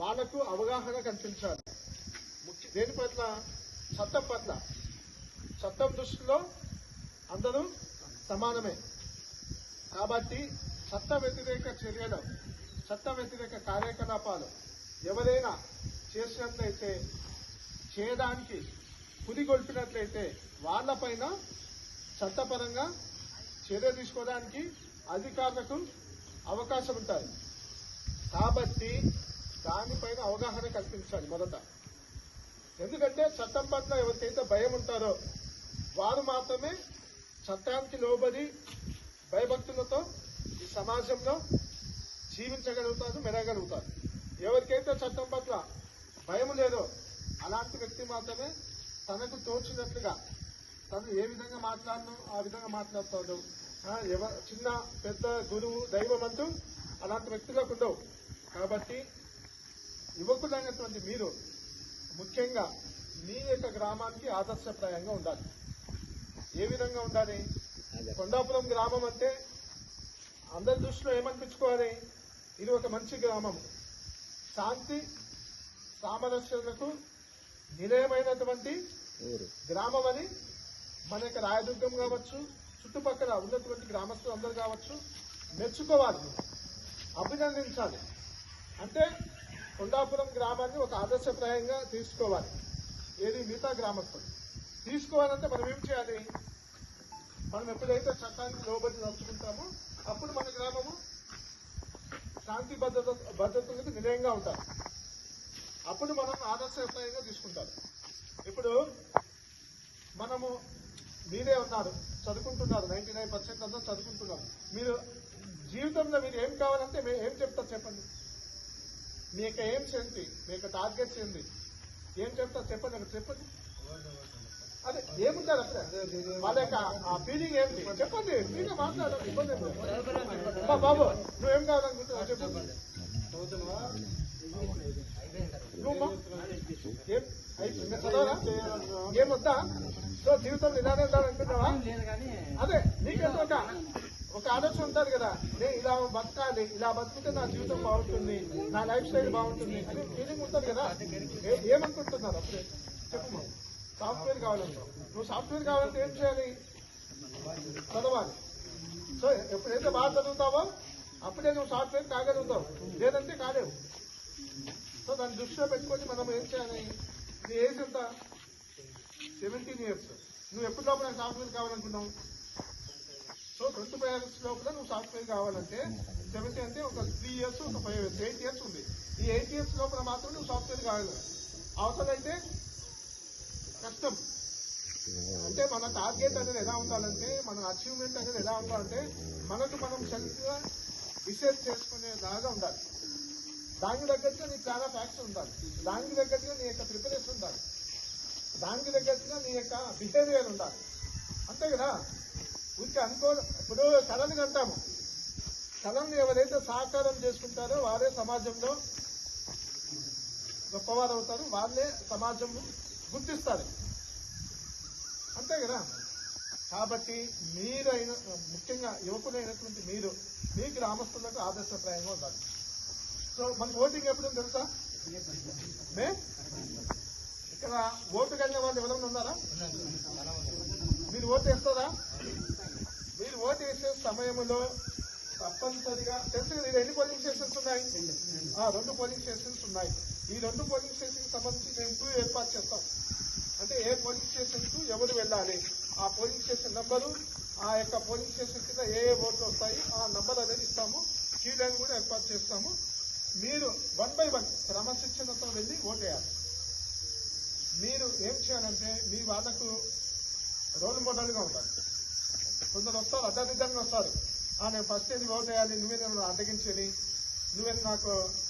వాళ్ళకు అవగాహన కల్పించాలి. ముఖ్య దేని పట్ల? చట్టం పట్ల. చట్టం దృష్టిలో అందరూ సమానమే. కాబట్టి చట్ట వ్యతిరేక చర్యలు చట్ట వ్యతిరేక కార్యకలాపాలు ఎవరైనా చేసినట్లయితే చేయడానికి పురిగొల్పినట్లయితే వాళ్ళపైన చట్టపరంగా చర్య తీసుకోవడానికి అధికారులకు అవకాశం ఉంటుంది కాబట్టి దానిపైన అవగాహన కల్పించాలి మొదట. ఎందుకంటే చట్టం పట్ల ఎవరికైతే భయం ఉంటారో వారు మాత్రమే చట్టానికి లోబడి భయభక్తులతో ఈ సమాజంలో జీవించగలుగుతారు మెరగలుగుతారు ఎవరికైతే చట్టం పట్ల భయం లేదో అలాంటి వ్యక్తి మాత్రమే తనకు తోచినట్లుగా తను ఏ విధంగా మాట్లాడను ఆ విధంగా మాట్లాడతాడు. ఎవ చిన్న పెద్ద గురువు దైవం అంటూ అలాంటి వ్యక్తులకు ఉండవు. కాబట్టి యువకులైనటువంటి మీరు ముఖ్యంగా మీ యొక్క గ్రామానికి ఆదర్శప్రాయంగా ఉండాలి. ఏ విధంగా ఉండాలి? కొండాపురం గ్రామం అంటే అందరి దృష్టిలో ఏమనిపించుకోవాలి? ఇది ఒక మంచి గ్రామం. శాంతి సామరస్యతకు నిలయమైనటువంటి గ్రామం అని మన యొక్క రాయదుర్గం కావచ్చు చుట్టుపక్కల ఉన్నటువంటి గ్రామస్తులు అందరూ కావచ్చు మెచ్చుకోవాలి. అభినందించాలి. అంటే కొండాపురం గ్రామాన్ని ఒక ఆదర్శప్రాయంగా తీసుకోవాలి. ఏది మిగతా గ్రామస్తులు? తీసుకోవాలంటే మనం ఏం చేయాలి? మనం ఎప్పుడైతే చట్టానికి లోబడి నడుచుకుంటామో అప్పుడు మన గ్రామము శాంతి భద్రత భద్రతలకు నిలయంగా ఉంటారు. అప్పుడు మనం ఆదర్శప్రాయంగా తీసుకుంటారు. ఇప్పుడు మనము మీరే ఉన్నారు చదువుకుంటున్నారు నైన్టీ నైన్ పర్సెంట్ అంతా చదువుకుంటున్నారు. మీరు జీవితంలో మీరు ఏం కావాలంటే మేము ఏం చెప్తారు చెప్పండి? మీ యొక్క ఎయిమ్స్ ఏంటి మీ యొక్క టార్గెట్స్ ఏంటి ఏం చెప్తారు చెప్పండి నాకు చెప్పండి. అదే ఏముంటారు అసలు వాళ్ళ యొక్క ఆ ఫీలింగ్ ఏంటి? చెప్పండి మీరే మాట్లాడండి ఇబ్బంది బాబు నువ్వేం కావాలనుకుంటున్నావు చెప్పు. నువ్వు ఏం? అయిపోయింది చదవరా ఏం వద్దా? సో జీవితం ఇలానే ఉండాలనుకుంటున్నావా? అదే నీకంటే ఒక ఆలోచన ఉంటుంది కదా నేను ఇలా బతకాలి ఇలా బతికితే నా జీవితం బాగుంటుంది నా లైఫ్ స్టైల్ బాగుంటుంది అని ఫీలింగ్ ఉంటుంది కదా. ఏమనుకుంటున్నారు అప్పుడే? చెప్పు సాఫ్ట్వేర్ కావాలంటావు నువ్వు సాఫ్ట్వేర్ కావాలంటే ఏం చేయాలి? చదవాలి. సో ఎప్పుడైతే బాగా చదువుతావో అప్పుడే నువ్వు సాఫ్ట్వేర్ కాగలుగుతావు లేదంటే కాలేవు. సో దాన్ని దృష్టిలో పెట్టుకొని మనం ఏం చేయాలి? నీ ఏజ్ ఎంత? సెవెంటీన్ ఇయర్స్ నువ్వు ఎప్పుడు లోపల సాఫ్ట్వేర్ కావాలనుకున్నావు? సో రెండు ఫైవ్ లోపల నువ్వు సాఫ్ట్వేర్ కావాలంటే సెవెంటీ అంటే ఒక త్రీ ఇయర్స్ ఒక ఫైవ్ ఇయర్స్ ఎయిట్ ఇయర్స్ ఉంది. ఈ ఎయిట్ ఇయర్స్ లోపల మాత్రం నువ్వు సాఫ్ట్వేర్ కావాలి. అవసరమైతే కష్టం అంటే మన టార్గెట్ అనేది ఎలా ఉండాలంటే మన అచీవ్మెంట్ అనేది ఎలా ఉండాలంటే మనకు మనం సెల్ఫ్గా రీసెర్చ్ చేసుకునే చేసుకునేలాగా ఉండాలి. దానికి తగ్గట్టుగా నీకు చాలా ఫ్యాక్ట్స్ ఉండాలి. దానికి తగ్గట్టుగా నీ యొక్క ప్రిపరేషన్ ఉండాలి. దానికి తగ్గట్టుగా నీ యొక్క బిహేవియర్ ఉండాలి. అంతే కదా? ఊరికి అనుకో ఇప్పుడు కళని అంటాము కళని ఎవరైతే సహకారం చేసుకుంటారో వారే సమాజంలో గొప్పవారు అవుతారు. వాళ్ళే సమాజం గుర్తిస్తారు. అంతే కదా? కాబట్టి మీరు అయిన ముఖ్యంగా యువకులైనటువంటి మీరు మీ గ్రామస్తులకు ఆదర్శప్రాయంగా ఉండాలి. సో మనకు ఓటింగ్ ఎప్పుడు తెలుసా? మే? ఇక్కడ ఓటు కలిగిన వాళ్ళు ఎవరైనా ఉన్నారా? మీరు ఓటు వేస్తారా? ఓటు వేసే సమయంలో తప్పనిసరిగా తెలుసు కదా, ఎన్ని పోలింగ్ స్టేషన్స్ ఉన్నాయి. ఆ, రెండు పోలింగ్ స్టేషన్స్ ఉన్నాయి. ఈ రెండు పోలింగ్ స్టేషన్కి సంబంధించి మేము టూ ఏర్పాటు చేస్తాం. అంటే ఏ పోలింగ్ స్టేషన్కు ఎవరు వెళ్ళాలి? ఆ పోలింగ్ స్టేషన్ నంబరు ఆ యొక్క పోలింగ్ స్టేషన్ కింద ఏ ఏ ఓట్లు వస్తాయి ఆ నెంబర్ అనేది ఇస్తాము. క్యూ లైన్ కూడా ఏర్పాటు చేస్తాము. మీరు వన్ బై వన్ క్రమశిక్షణతో వెళ్ళి ఓటేయాలి మీరు ఏం చేయాలంటే మీ వాళ్ళకు రోల్ మోడల్గా ఉండాలి. కొందరు వస్తారు అడ్డదిడ్డంగా వస్తారు. ఆ నేను ఫస్ట్ ఇది ఓట్ వేయాలి? నువ్వే నన్ను అడ్డగించేది. నువ్వే నాకు